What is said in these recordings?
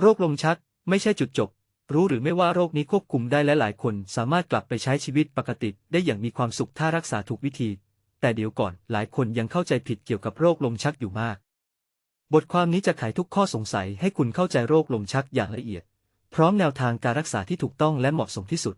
โรคลมชักไม่ใช่จุดจบ รู้หรือไม่ว่าโรคนี้ควบคุมได้และหลายคนสามารถกลับไปใช้ชีวิตปกติได้อย่างมีความสุขถ้ารักษาถูกวิธี แต่เดี๋ยวก่อนหลายคนยังเข้าใจผิดเกี่ยวกับโรคลมชักอยู่มาก บทความนี้จะไขทุกข้อสงสัยให้คุณเข้าใจโรคลมชักอย่างละเอียด พร้อมแนวทางการรักษาที่ถูกต้องและเหมาะสมที่สุด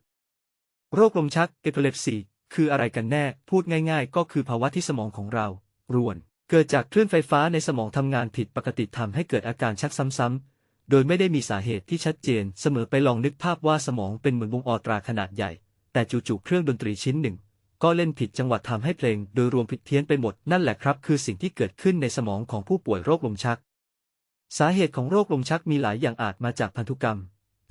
โรคลมชักเอ p ิเลปซีคืออะไรกันแน่ พูดง่าย ๆ ก็คือภาวะที่สมองของเรา รวน เกิดจากคลื่นไฟฟ้าในสมองทำงานผิดปกติทำให้เกิดอาการชักซ้ำๆ โดยไม่ได้มีสาเหตุที่ชัดเจนเสมอไปลองนึกภาพว่าสมองเป็นเหมือนวงออตราขนาดใหญ่ แต่จู่ๆเครื่องดนตรีชิ้นหนึ่ง ก็เล่นผิดจังหวะทำให้เพลง โดยรวมผิดเพี้ยนไปหมดนั่นแหละครับ คือสิ่งที่เกิดขึ้นในสมองของผู้ป่วยโรคลมชัก สาเหตุของโรคลมชักมีหลายอย่างอาจมาจากพันธุกรรม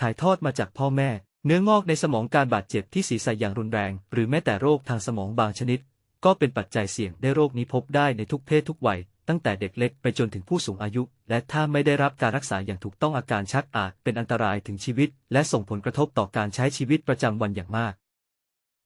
ถ่ายทอดมาจากพ่อแม่ เนื้องอกในสมองการบาดเจ็บที่ศีรษะอย่างรุนแรง หรือแม้แต่โรคทางสมองบางชนิด ก็เป็นปัจจัยเสี่ยงได้โรคนี้พบได้ในทุกเพศทุกวัย ตั้งแต่เด็กเล็กไปจนถึงผู้สูงอายุ และถ้าไม่ได้รับการรักษาอย่างถูกต้องอาการชักอาจเป็นอันตรายถึงชีวิต และส่งผลกระทบต่อการใช้ชีวิตประจำวันอย่างมาก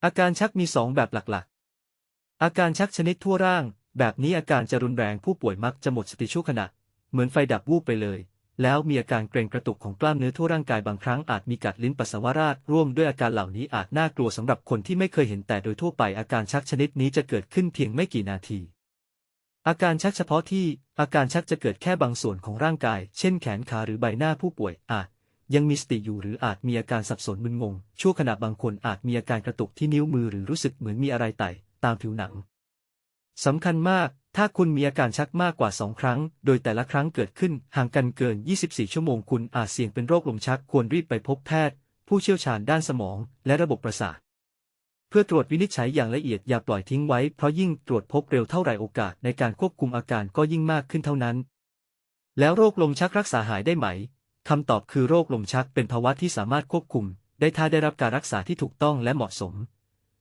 อาการชักมีสองแบบหลักๆ อาการชักชนิดทั่วร่าง แบบนี้อาการจะรุนแรงผู้ป่วยมักจะหมดสติชั่วขณะ เหมือนไฟดับวูบไปเลย แล้วมีอาการเกร็งกระตุกของกล้ามเนื้อทั่วร่างกายบางครั้งอาจมีกัดลิ้นปัสสาวะราดร่วมด้วยอาการเหล่านี้อาจน่ากลัวสำหรับคนที่ไม่เคยเห็นแต่โดยทั่วไปอาการชักชนิดนี้จะเกิดขึ้นเพียงไม่กี่นาที อาการชักเฉพาะที่อาการชักจะเกิดแค่บางส่วนของร่างกาย เช่นแขนขาหรือใบหน้าผู้ป่วยอาจยังมีสติอยู่หรืออาจมีอาการสับสนมึนงง ชั่วขณะบางคนอาจมีอาการกระตุกที่นิ้วมือหรือรู้สึกเหมือนมีอะไรไต่ตามผิวหนังสำคัญมาก ถ้าคุณมีอาการชักมากกว่า 2 ครั้ง โดยแต่ละครั้งเกิดขึ้นห่างกันเกิน 24 ชั่วโมงคุณอาจเสี่ยงเป็นโรคลมชัก ควรรีบไปพบแพทย์ ผู้เชี่ยวชาญด้านสมอง และระบบประสาท เพื่อตรวจวินิจฉัยอย่างละเอียดอย่าปล่อยทิ้งไว้ เพราะยิ่งตรวจพบเร็วเท่าไหร่โอกาสในการควบคุมอาการก็ยิ่งมากขึ้นเท่านั้น แล้วโรคลมชักรักษาหายได้ไหมคำตอบคือโรคลมชักเป็นภาวะที่สามารถควบคุม ได้ถ้าได้รับการรักษาที่ถูกต้องและเหมาะสม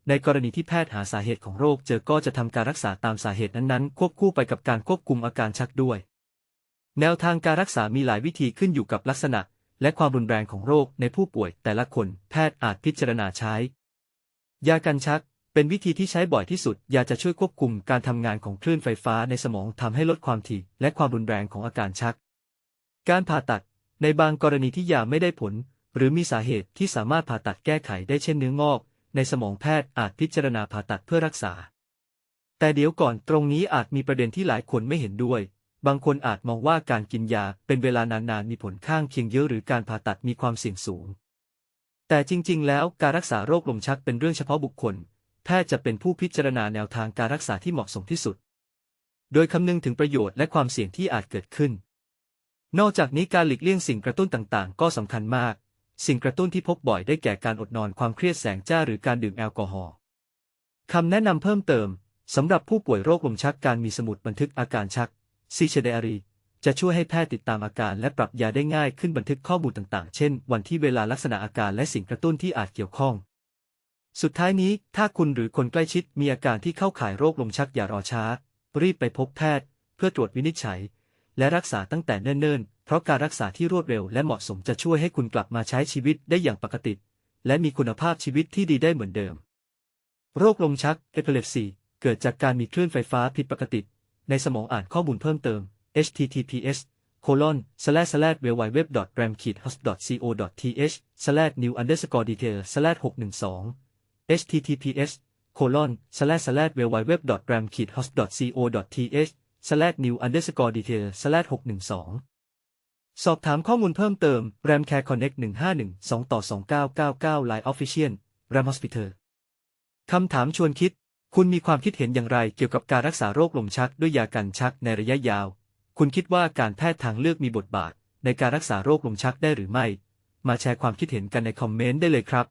ในกรณีที่แพทย์หาสาเหตุของโรคเจอก็จะทำการรักษาตามสาเหตุนั้นๆ ควบคู่ไปกับการควบคุมอาการชักด้วย แนวทางการรักษามีหลายวิธีขึ้นอยู่กับลักษณะ และความรุนแรงของโรคในผู้ป่วยแต่ละคน แพทย์อาจพิจารณาใช้ ยากันชัก เป็นวิธีที่ใช้บ่อยที่สุด ยาจะช่วยควบคุมการทำงานของคลื่นไฟฟ้าในสมองทำให้ลดความถี่ และความรุนแรงของอาการชัก การผ่าตัด ในบางกรณีที่ยาไม่ได้ผล หรือมีสาเหตุที่สามารถผ่าตัดแก้ไขได้เช่นเนื้องอก ในสมองแพทย์อาจพิจารณาผ่าตัดเพื่อรักษา แต่เดี๋ยวก่อนตรงนี้อาจมีประเด็นที่หลายคนไม่เห็นด้วยบางคนอาจมองว่าการกินยาเป็นเวลานานๆ มีผลข้างเคียงเยอะหรือการผ่าตัดมีความเสี่ยงสูง แต่จริง ๆ แล้วการรักษาโรคลมชักเป็นเรื่องเฉพาะบุคคล แพทย์จะเป็นผู้พิจารณาแนวทางการรักษาที่เหมาะสมที่สุด โดยคำนึงถึงประโยชน์และความเสี่ยงที่อาจเกิดขึ้น นอกจากนี้การหลีกเลี่ยงสิ่งกระตุ้นต่างๆ ก็สำคัญมาก สิ่งกระตุ้นที่พบบ่อยได้แก่การอดนอนความเครียดแสงจ้าหรือการดื่มแอลกอฮอล์คำแนะนำเพิ่มเติมสำหรับผู้ป่วยโรคลมชักการมีสมุดบันทึกอาการชักซีเชเดอารี จะช่วยให้แพทย์ติดตามอาการและปรับยาได้ง่ายขึ้นบันทึกข้อมูลต่างๆ เช่น วันที่เวลาลักษณะอาการและสิ่งกระตุ้นที่อาจเกี่ยวข้อง สุดท้ายนี้ ถ้าคุณหรือคนใกล้ชิดมีอาการที่เข้าข่ายโรคลมชักอย่ารอช้า รีบไปพบแพทย์ เพื่อตรวจวินิจฉัย และรักษาตั้งแต่เนิ่นๆ เพราะการรักษาที่รวดเร็วและเหมาะสมจะช่วยให้คุณกลับมาใช้ชีวิตได้อย่างปกติ และมีคุณภาพชีวิตที่ดีได้เหมือนเดิม โรคลมชักเอ p ิเลปซีเกิดจากการมีคลื่นไฟฟ้าผิดปกติ ในสมองอ่านข้อมูลเพิ่มเติม https colon slash slash w w w r a m k i d h o s co th slash new underscore detail slash 612 https colon slash slash w w w r a m k i d h o s co th slash new underscore detail slash 612สอบถามข้อมูลเพิ่มเติม Ramcare Connect 151 2ต่อ2999 Line Official Ram Hospital คำถามชวนคิด คุณมีความคิดเห็นอย่างไรเกี่ยวกับการรักษาโรคลมชักด้วยยากันชักในระยะยาว คุณคิดว่าการแพทย์ทางเลือกมีบทบาท ในการรักษาโรคลมชักได้หรือไม่ มาแชร์ความคิดเห็นกันในคอมเมนต์ได้เลยครับ